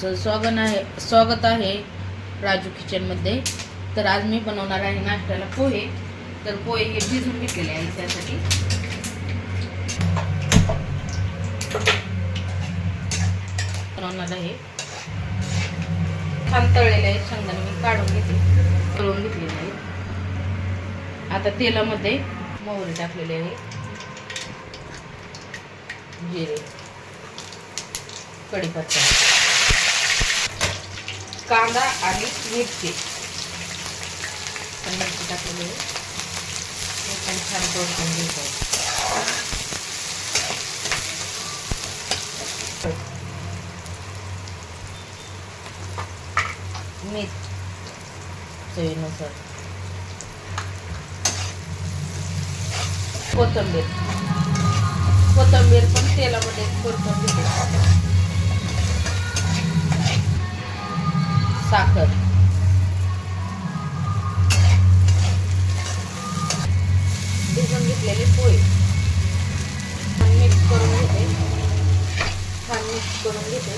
तुमचं स्वागत आहे स्वागत आहे राजू किचनमध्ये तर आज मी बनवणार आहे नाश्त्याला पोहे. तर पोहे हे भिजून घेतलेले आहे त्यासाठी. बनवणार आहे. छान तळलेले आहेत शेंगदाणे मी काढून घेते तळून घेतलेले आहेत. आता तेलामध्ये मोहरी टाकलेले आहे. जिरे कढीपत्ता. कांदा आणि मिरची. मिरची टाकलेली हे पण छान तोडून घ्यायचं मीठ चवीनुसार कोथिंबीर. कोथिंबीर पण तेलामध्ये परतून घेते साखर. भिजून घेतलेले पोहे छान मिक्स करून घेते. छान मिक्स करून घेते.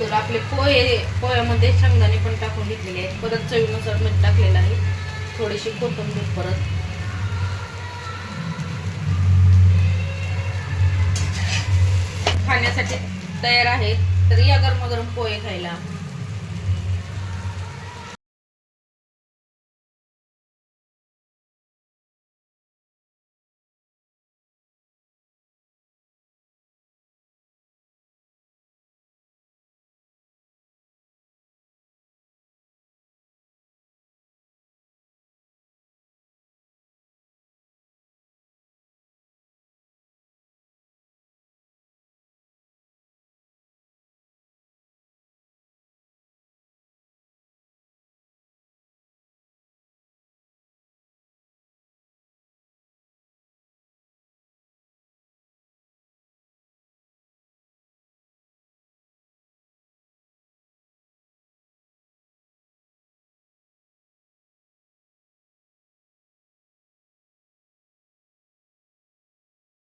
तर आपले पोहे पोह्यामध्ये शेंगदाणे पण टाकून घेतलेले आहेत. परत चवीनुसार मीठ टाकलेलं आहे. थोडीशी कोथिंबीर परत. खाण्यासाठी तयार आहेत तर या गरम गरम पोहे खायला.